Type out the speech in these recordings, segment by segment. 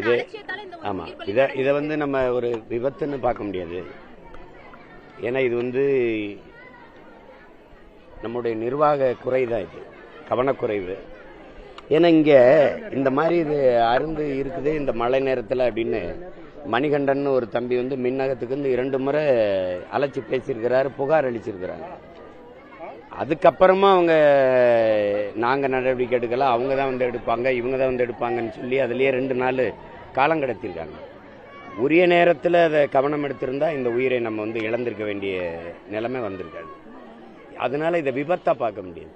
இது- ஆமாம் இதை இதை வந்து நம்ம ஒரு விபத்துன்னு பார்க்க முடியாது. ஏன்னா இது வந்து நம்முடைய நிர்வாக குறை தான் இது. கவனக்குறைவு. ஏன்னா இங்கே இந்த மாதிரி இது அருந்து இருக்குது இந்த மழை நேரத்தில் அப்படின்னு மணிகண்டன் ஒரு தம்பி வந்து மின்னகத்துக்கு வந்து இரண்டு முறை அழைச்சி பேசியிருக்கிறாரு புகார் அளிச்சிருக்கிறாங்க. அதுக்கப்புறமா அவங்க நாங்கள் நடவடிக்கை எடுக்கல அவங்க தான் வந்து எடுப்பாங்க இவங்க தான் வந்து எடுப்பாங்கன்னு சொல்லி அதுலேயே ரெண்டு நாள் காலம் கடத்திருக்காங்க உரிய நேரத்தில் அதை கவனம் எடுத்திருந்தா இந்த உயிரை நம்ம வந்து இழந்திருக்க வேண்டிய நிலைமை வந்திருக்காது. அதனால இதை விபத்தாக பார்க்க முடியாது.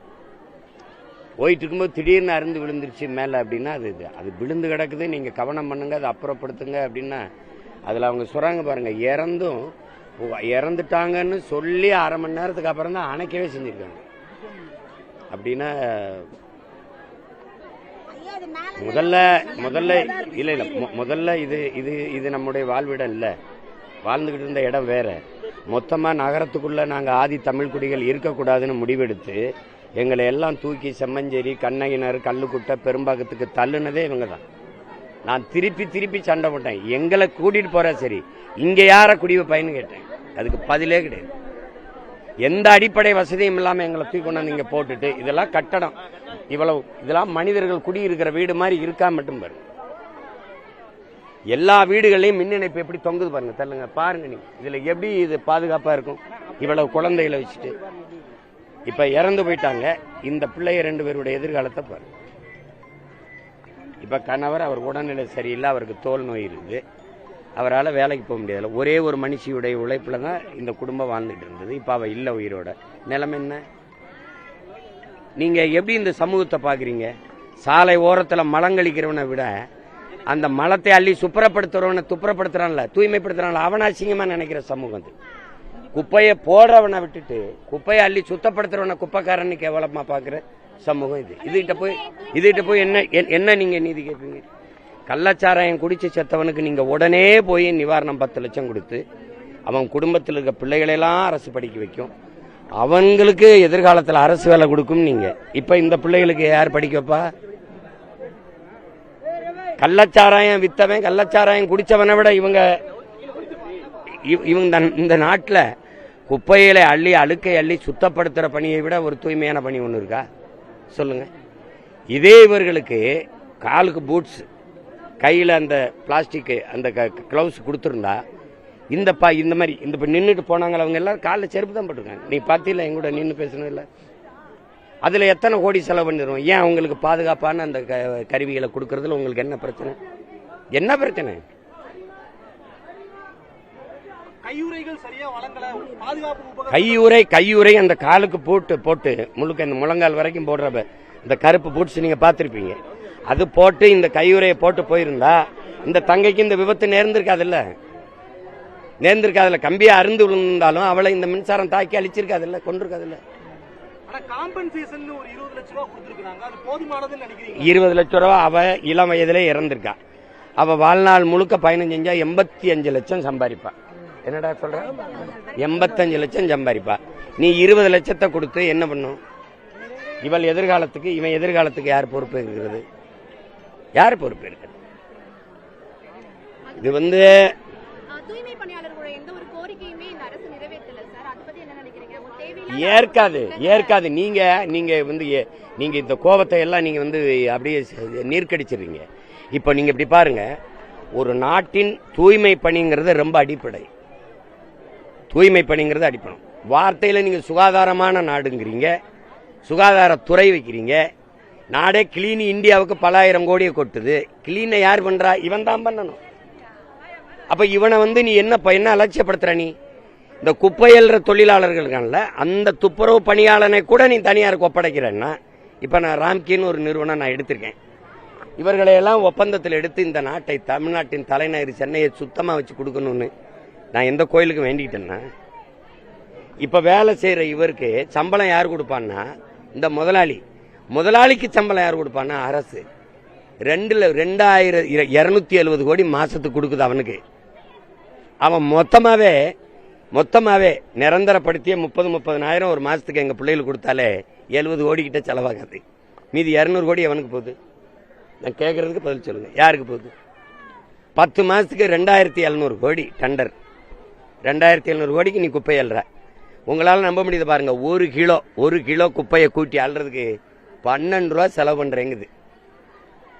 போயிட்டு இருக்கும்போது திடீர்னு அருந்து விழுந்துருச்சு மேலே அப்படின்னா அது இது அது விழுந்து கிடக்குது. நீங்கள் கவனம் பண்ணுங்க அதை அப்புறப்படுத்துங்க அப்படின்னா அதில் அவங்க சொல்கிறாங்க பாருங்கள் இறந்தும் இறந்துட்டாங்கன்னு சொல்லி அரை மணி நேரத்துக்கு அப்புறம் தான் அணைக்கவே செஞ்சுருக்காங்க. அப்படின்னா முதல்ல முதல்ல இல்லை இல்லை முதல்ல இது இது இது நம்முடைய வாழ்விடம் இல்லை. வாழ்ந்துக்கிட்டு இருந்த இடம் வேற. மொத்தமாக நகரத்துக்குள்ள நாங்கள் ஆதி தமிழ் குடிகள் இருக்கக்கூடாதுன்னு முடிவெடுத்து எங்களை எல்லாம் தூக்கி செம்மஞ்சேரி கண்ணகினர் கல்லுக்குட்டை பெரும்பாக்கத்துக்கு தள்ளுனதே இவங்க தான். நான் திருப்பி திருப்பி சண்டை போட்டேன். எங்களை கூட்டிகிட்டு போகிறேன் சரி. இங்கே யாரை குடிவை வைப்பாயின்னு கேட்டேன். அதுக்கு பதிலே கிடையாது. எந்த அடிப்படை வசதியும் இல்லாமல் எங்களை தூக்கி கொண்டாந்து நீங்கள் போட்டுட்டு இதெல்லாம் கட்டடம். இவ்வளவு இதெல்லாம் மனிதர்கள் குடியிருக்கிற வீடு மாதிரி இருக்கா மட்டும் பாருங்க. எல்லா வீடுகளையும் மின் இணைப்பு எப்படி தொங்குது பாருங்க தள்ளுங்க பாருங்க நீங்க. இதுல எப்படி இது பாதுகாப்பா இருக்கும்? இவ்வளவு குழந்தைகளை வச்சுட்டு. இப்ப இறந்து போயிட்டாங்க. இந்த பிள்ளைய ரெண்டு பேருடைய எதிர்காலத்தை பாருங்க. இப்ப கணவர் அவர் உடல்நிலை சரியில்லை அவருக்கு தோல் நோய் இருக்குது. அவரால் வேலைக்கு போக முடியாதுல்ல. ஒரே ஒரு மனுஷியுடைய உழைப்பில் தான் இந்த குடும்பம் வாழ்ந்துட்டு இருந்தது. இப்போ அவள் இல்லை உயிரோட. நிலம் என்ன? நீங்கள் எப்படி இந்த சமூகத்தை பார்க்குறீங்க? சாலை ஓரத்தில் மலங்கழிக்கிறவனை விட அந்த மலத்தை அள்ளி சுப்பரப்படுத்துறவனை துப்புரப்படுத்துறான்ல தூய்மைப்படுத்துறான்ல அவனை அசிங்கமாக நினைக்கிற சமூகம் அது. குப்பையை போடுறவனை விட்டுட்டு குப்பையை அள்ளி சுத்தப்படுத்துறவனை குப்பைக்காரன்னு கேவலமாக பார்க்குற சமூகம் இது. இதுகிட்ட போய் இதுகிட்ட போய் என்ன என்- என்ன நீங்கள் நீதி கேட்பீங்க? கள்ளச்சாராயம் குடிச்சு செத்தவனுக்கு நீங்க உடனே போய் நிவாரணம் பத்து லட்சம் கொடுத்து அவன் குடும்பத்தில் இருக்க பிள்ளைகளெல்லாம் அரசு படிக்க வைக்கும். அவங்களுக்கு எதிர்காலத்தில் அரசு வேலை கொடுக்கும் நீங்க. இப்ப இந்த பிள்ளைகளுக்கு யார் படிக்க வைப்பா? கள்ளச்சாராயம் வித்தவன் கள்ளச்சாராயம் குடிச்சவனை விட இவங்க இவங்க இந்த- நாட்டில் குப்பையில அள்ளி அழுக்கை அள்ளி சுத்தப்படுத்துற பணியை விட ஒரு தூய்மையான பணி ஒன்று இருக்கா? சொல்லுங்க. இதே இவர்களுக்கு காலுக்கு பூட்ஸ் கையில் அந்த பிளாஸ்டிக் அந்த க்ளவுஸ் கொடுத்துருந்தா இந்த பா இந்த மாதிரி இந்த இப்போ நின்றுட்டு போனாங்க அவங்க எல்லாரும் காலில் செருப்பு தான் போட்டிருக்காங்க. நீ பார்த்தில என் கூட நின்று பேசணும் இல்லை? அதில் எத்தனை கோடி செலவு பண்ணிடுவோம் ஏன் அவங்களுக்கு பாதுகாப்பான அந்த க- கருவிகளை கொடுக்கறதுல உங்களுக்கு என்ன பிரச்சனை? என்ன பிரச்சனை? கையுறை கையுறை அந்த காலுக்கு போட்டு போட்டு முழுக்க இந்த முழங்கால் வரைக்கும் போடுற ப- இந்த கருப்பு பூட்ஸ் நீங்க பார்த்திருப்பீங்க. அது போட்டு இந்த கையுறையை போட்டு போயிருந்தா இந்த தங்கைக்கு இந்த விபத்து நேர்ந்திருக்காதுல்ல? நேர்ந்திருக்காதுல்ல. கம்பியா அருந்து விழுந்தாலும் அவளை இந்த மின்சாரம் தாக்கி அழிச்சிருக்காதுல்ல? கொண்டிருக்காதுல்ல இருபது லட்ச ரூபா அவ இளம் வயதிலே இறந்திருக்கா. அவ வாழ்நாள் முழுக்க பயணம் செஞ்சா எண்பத்தி அஞ்சு லட்சம் சம்பாதிப்பா. என்னடா சொல்ற? எண்பத்தஞ்சு லட்சம் சம்பாதிப்பா. நீ இருபது லட்சத்தை கொடுத்து என்ன பண்ணும்? இவள் எதிர்காலத்துக்கு இவன் எதிர்காலத்துக்கு யார் பொறுப்பு இருக்கிறது? யார் பொறுப்பு இருக்கிறது இது வந்து ஏற்காது ஏற்காது. நீங்க நீங்க வந்து நீங்க இந்த கோபத்தை எல்லாம் நீங்க வந்து அப்படியே நீர்க்கடிச்சிடுறீங்க. இப்போ நீங்க இப்படி பாருங்க. ஒரு நாட்டின் தூய்மை பணிங்கிறது ரொம்ப அடிப்படை. தூய்மை பணிங்கிறது அடிப்படை. வார்த்தையில நீங்க சுகாதாரமான நாடுங்கிறீங்க. சுகாதாரத்துறை வைக்கிறீங்க. நாடே கிளீன் இந்தியாவுக்கு பல ஆயிரம் கோடியை கொட்டுது. கிளீனை யார் பண்றா? இவன் தான் பண்ணணும். அப்ப இவனை வந்து நீ என்ன ப- என்ன அலட்சியப்படுத்துற நீ? இந்த குப்பையல்ற தொழிலாளர்கள் இருக்கான்ல அந்த துப்புரவு பணியாளனை கூட நீ தனியாருக்கு ஒப்படைக்கிறேன்னா இப்ப நான் ராம்கின்னு ஒரு நிறுவனம் நான் எடுத்திருக்கேன். இவர்களையெல்லாம் ஒப்பந்தத்தில் எடுத்து இந்த நாட்டை தமிழ்நாட்டின் தலைநகர் சென்னையை சுத்தமா வச்சு கொடுக்கணும்னு நான் எந்த கோயிலுக்கு வேண்டிக்கிட்டேன்னா இப்ப வேலை செய்யற இவருக்கு சம்பளம் யார் கொடுப்பான்னா இந்த முதலாளி. முதலாளிக்கு சம்பளம் யார் கொடுப்பான்னா அரசு. ரெண்டுல ரெண்டாயிரம் இருநூத்தி எழுபது கோடி மாசத்துக்கு கொடுக்குது அவனுக்கு. அவன் மொத்தமாவே மொத்தமாவே நிரந்தரப்படுத்திய முப்பது முப்பதுனாயிரம் ஒரு மாசத்துக்கு எங்க பிள்ளைகளுக்கு கொடுத்தாலே எழுபது கோடி கிட்ட செலவாகாது. மீதி இரநூறு கோடி அவனுக்கு போகுது. நான் கேட்கறதுக்கு பதில் சொல்லுங்க. யாருக்கு போகுது? பத்து மாசத்துக்கு ரெண்டாயிரத்தி எழுநூறு கோடி டெண்டர். ரெண்டாயிரத்தி எழுநூறு கோடிக்கு நீ குப்பை அல்ற உங்களால் நம்ப முடியுது பாருங்க ஒரு கிலோ ஒரு கிலோ குப்பையை கூட்டி அள்ளுறதுக்கு பன்னெண்டு ரூபா செலவு பண்ணுறேங்குது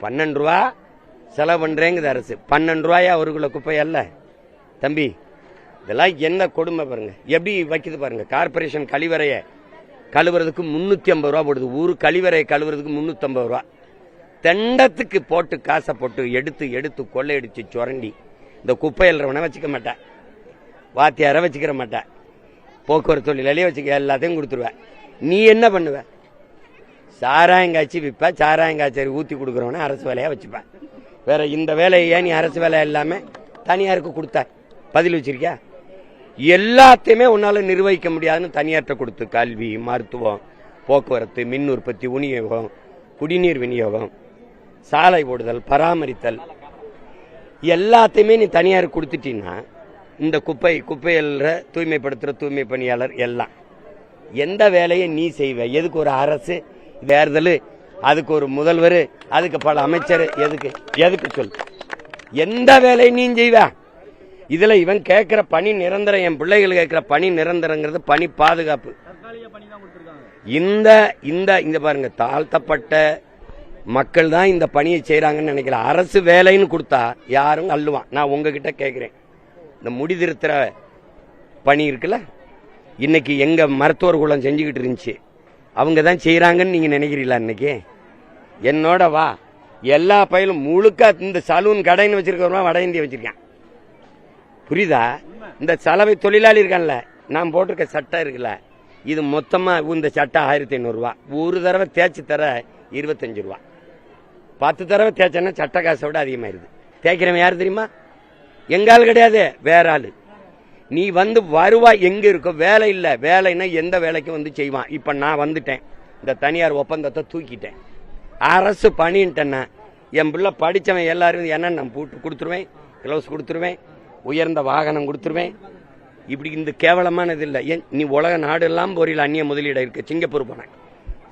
பன்னெண்டு ரூபா செலவு பண்ணுறேங்குது அரசு. பன்னெண்டு ரூபாயா ஒரு கிலோ குப்பையல்ல தம்பி இதெல்லாம் என்ன கொடுமை பாருங்க. எப்படி வைக்குது பாருங்க. கார்பரேஷன் கழிவறையை கழுவுறதுக்கு முந்நூற்றி ஐம்பது ரூபா போடுது. ஊர் கழிவறையை கழுவுறதுக்கு முந்நூற்றம்பது ரூபா. தெண்டத்துக்கு போட்டு காசை போட்டு எடுத்து எடுத்து கொள்ளையடிச்சு சுரண்டி. இந்த குப்பை எழுறவனை வச்சுக்க மாட்டேன் வாத்தியாரை வச்சுக்கிற மாட்டேன் போக்குவரத்து தொழிலாளியே வச்சுக்க எல்லாத்தையும் கொடுத்துருவேன் நீ என்ன பண்ணுவேன் சாராயங்காய்ச்சி விற்பேன் சாராயங்காய்ச்சி ஊற்றி கொடுக்குறவன அரசு வேலையாக வச்சுப்பேன். வேற இந்த வேலையை ஏன் நீ அரசு வேலை இல்லாமல் தனியாருக்கு கொடுத்த? பதில் வச்சிருக்கியா? எல்லாத்தையுமே உன்னால நிர்வகிக்க முடியாதுன்னு தனியார்ட்ட கொடுத்து கல்வி மருத்துவம் போக்குவரத்து மின் உற்பத்தி விநியோகம் குடிநீர் விநியோகம் சாலை போடுதல் பராமரித்தல். எல்லாத்தையுமே நீ தனியார் கொடுத்துட்டீங்கன்னா இந்த குப்பை குப்பையில் தூய்மைப்படுத்துற தூய்மை பணியாளர் எல்லாம். எந்த வேலையை நீ செய்வ? எதுக்கு ஒரு அரசு? தேர்தல் அதுக்கு ஒரு முதல்வர் அதுக்கு பல அமைச்சர் எதுக்கு எதுக்கு சொல். எந்த வேலையை நீ செய்வ. இதுல இவன் கேட்கிற பணி நிரந்தரம் என் பிள்ளைகள் கேட்கிற பணி நிரந்தரங்கிறது பணி பாதுகாப்பு. இந்த இந்த இந்த பாருங்க தாழ்த்தப்பட்ட மக்கள் தான் இந்த பணியை செய்கிறாங்கன்னு நினைக்கல அரசு வேலைன்னு கொடுத்தா யாரும் அள்ளுவான். நான் உங்ககிட்ட கேட்கிறேன். இந்த முடிதிருத்துற பணி இருக்குல்ல? இன்னைக்கு எங்க மருத்துவர் குளம் செஞ்சுக்கிட்டு இருந்துச்சு. அவங்க தான் செய்கிறாங்கன்னு நீங்க நினைக்கிறீங்களா இன்னைக்கு? என்னோட வா. எல்லா பயிலும் முழுக்க இந்த சலூன் கடைன்னு வச்சிருக்கிறவன் வட இந்தியா வச்சிருக்கான். புரியுதா? இந்த சலவை தொழிலாளி இருக்கான்ல நான் போட்டிருக்க சட்டை இருக்குல்ல இது மொத்தமா இந்த சட்டை ஆயிரத்தி ஐநூறுரூவா ஒரு தடவை தேய்ச்சி தர இருபத்தஞ்சு ரூபா. பத்து தடவை தேய்ச்சேன்னா சட்டை காசை விட அதிகமாயிருது. தேய்க்கிறவன் யார் தெரியுமா? எங்கள் ஆள் கிடையாது வேற ஆள். நீ வந்து வருவாய் எங்க இருக்கோ வேலை இல்ல வேலைன்னா எந்த வேலைக்கும் வந்து செய்வான். இப்ப நான் வந்துட்டேன். இந்த தனியார் ஒப்பந்தத்தை தூக்கிட்டேன். அரசு பணின்ட்டேன்னா என் பிள்ளை படிச்சவன் எல்லாரும் என்ன நான் போட்டு கொடுத்துருவேன்? கிளவுஸ் கொடுத்துருவேன். உயர்ந்த வாகனம் கொடுத்துருவேன். இப்படி இந்த கேவலமானது இல்லை. ஏன் நீ உலக நாடு எல்லாம் போறியில் அந்நிய முதலீடு இருக்க. சிங்கப்பூர் போனேன்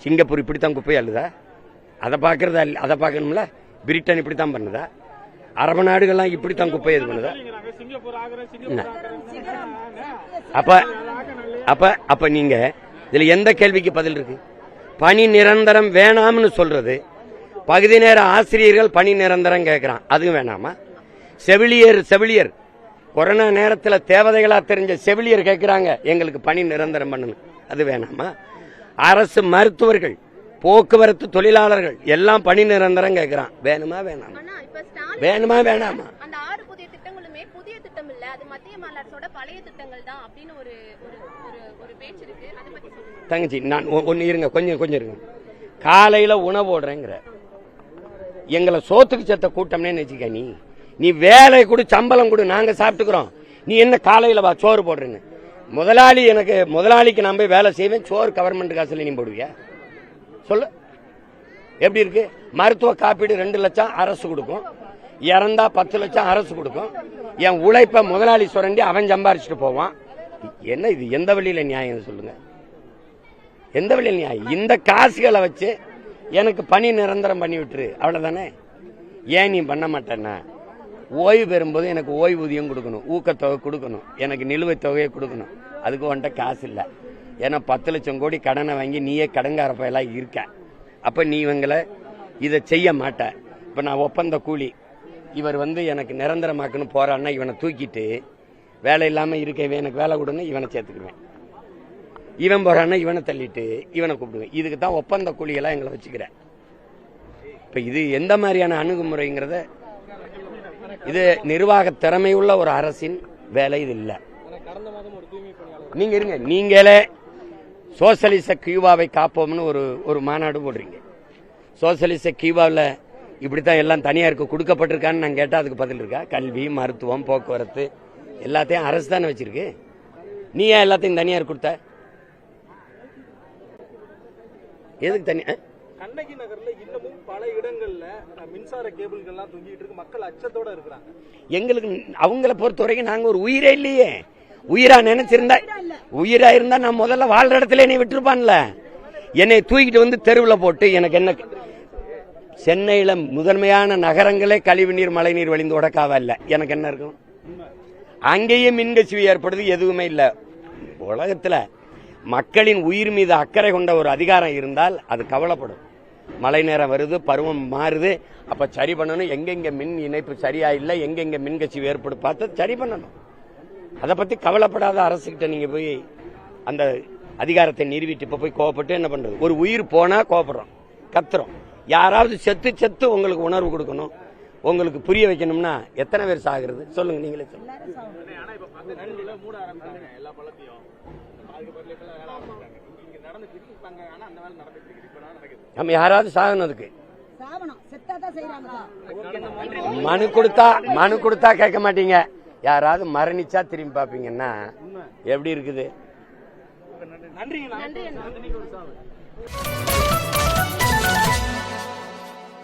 சிங்கப்பூர் இப்படித்தான் குப்பை அள்ளுதா அதை பார்க்கறதா இல்லை அதை பார்க்கணும்ல? பிரிட்டன் இப்படித்தான் பண்ணுதா? அரபு நாடுகள்லாம் இப்படித்தான் குப்பை இது பண்ணுதா? அப்ப அப்ப அப்ப நீங்க இதுல எந்த கேள்விக்கு பதில் இருக்கு? பணி நிரந்தரம் வேணாம்னு சொல்றது பகுதி நேர ஆசிரியர்கள் பணி நிரந்தரம் கேட்கறான் அதுவும் வேணாமா? செவிலியர் செவிலியர். கொரோனா நேரத்தில் தேவதைகளா தெரிஞ்ச செவிலியர் கேட்கறாங்க எங்களுக்கு பணி நிரந்தரம் பண்ணணும். அது வேணாமா? அரசு மருத்துவர்கள் போக்குவரத்து தொழிலாளர்கள் எல்லாம் பணி நிரந்தரம் கேட்கறான் வேணுமா வேணாமா? வேணுமா வேணாமா? தங்கச்சி நான் ஒ- ஒண்ணு இருங்க கொஞ்சம் கொஞ்சம் இருங்க. காலையில உணவு போடுறேங்கிற. எங்களை சோத்துக்கு செத்த கூட்டம்னே வச்சுக்க நீ. நீ வேலை கொடு சம்பளம் கொடு நாங்க சாப்பிட்டுக்கிறோம். நீ என்ன காலையில வா சோறு போடுறேன்னு. முதலாளி எனக்கு முதலாளிக்கு நான் போய் வேலை செய்வேன் சோறு கவர்மெண்ட் காசுல நீ போடுவியா? சொல்லு. எப்படி இருக்கு? மருத்துவ காப்பீடு ரெண்டு லட்சம் அரசு கொடுக்கும். இறந்தா பத்து லட்சம் அரசு கொடுக்கும். என் உழைப்ப முதலாளி சுரண்டி அவன் சம்பாரிச்சுட்டு போவான். என்ன இது? எந்த வழியில நியாயம் சொல்லுங்க. எந்த வழியில் நியாயம்? இந்த காசுகளை வச்சு எனக்கு பணி நிரந்தரம் பண்ணி விட்டுரு. அவ்வளவுதானே? ஏன் நீ பண்ண மாட்டேன்னா? ஓய்வு பெறும்போது எனக்கு ஓய்வூதியம் கொடுக்கணும். ஊக்கத்தொகை கொடுக்கணும். எனக்கு நிலுவைத் தொகையை கொடுக்கணும். அதுக்கு வந்துட்ட காசு இல்லை. ஏன்னா பத்து லட்சம் கோடி கடனை வாங்கி நீயே கடங்கார இருக்க. அப்போ நீ இவங்களை இதை செய்ய மாட்ட. இப்போ நான் ஒப்பந்த கூலி. இவர் வந்து எனக்கு நிரந்தரமாக்குன்னு போகிறான்னா இவனை தூக்கிட்டு வேலை இல்லாமல் இருக்க இவன் எனக்கு வேலை கொடுன்னு இவனை சேர்த்துக்குவேன் இவன் போகிறான்னா இவனை தள்ளிட்டு இவனை கூப்பிடுவேன். இதுக்கு தான் ஒப்பந்த கூலியெல்லாம் எங்களை வச்சுக்கிறேன் இப்போ இது எந்த மாதிரியான அணுகுமுறைங்கிறத இது நிர்வாக திறமையுள்ள ஒரு அரசின் வேலை இது இல்லை. நீங்க இருங்க. நீங்களே சோசலிச கியூபாவை காப்போம்னு ஒரு ஒரு மாநாடு போடுறீங்க. சோசலிச கியூபாவில் இப்படித்தான் எல்லாம் தனியாருக்கு கொடுக்கப்பட்டிருக்கான்னு நான் கேட்டா அதுக்கு பதில் இருக்கா? கல்வி மருத்துவம் போக்குவரத்து எல்லாத்தையும் அரசு தானே வச்சிருக்கு. நீ ஏன் எல்லாத்தையும் தனியார் கொடுத்த? எதுக்கு தனி ஆ? கண்ணகி நகர்ல இன்னமும் பல இடங்கள்ல மின்சார கேபிள்கள்லாம் தொங்கிட்டு இருக்கு. மக்கள் அச்சத்தோட இருக்கிறாங்க. எங்களுக்கு அவங்கள பொறுத்த வரைக்கும் நாங்க ஒரு உயிரே இல்லையே. உயிரா நினைச்சிருந்தா உயிரா இருந்தா நான் முதல்ல வாழ்ற இடத்துல என்னை விட்டுருப்பான்ல. என்னை தூக்கிட்டு வந்து தெருவில் போட்டு எனக்கு என்ன சென்னையில முதன்மையான நகரங்களே கழிவுநீர் மழைநீர் வழிந்து உடக்காவா இல்ல. எனக்கு என்ன இருக்கும்? அங்கேயும் மின்கசிவு ஏற்படுது எதுவுமே இல்ல. உலகத்துல மக்களின் உயிர் மீது அக்கறை கொண்ட ஒரு அதிகாரம் இருந்தால் அது கவலைப்படும். மழை நேரம் வருது பருவம் மாறுது. அப்ப சரி பண்ணணும். எங்கெங்க மின் இணைப்பு சரியா இல்லை எங்கெங்க மின்கசிவு ஏற்படு பார்த்து சரி பண்ணணும். அதை பத்தி கவலைப்படாத அரசுகிட்ட நீங்க போய் அந்த அதிகாரத்தை நிறுவிட்டு இப்ப போய் கோவப்பட்டு என்ன பண்றது? ஒரு உயிர் போனா கோவப்படுறோம். கத்துறோம். யாராவது செத்து செத்து உங்களுக்கு உணர்வு கொடுக்கணும். உங்களுக்கு புரிய வைக்கணும்னா எத்தனை பேர் சாகுறது? சொல்லுங்க நீங்களே சொல்லுங்க. நம்ம யாராவது சாகணும் அதுக்கு. மனு கொடுத்தா மனு கொடுத்தா கேட்க மாட்டீங்க. யாராவது மரணிச்சா திரும்பி பாப்பீங்கன்னா எப்படி இருக்குது? நன்றிங்க நன்றி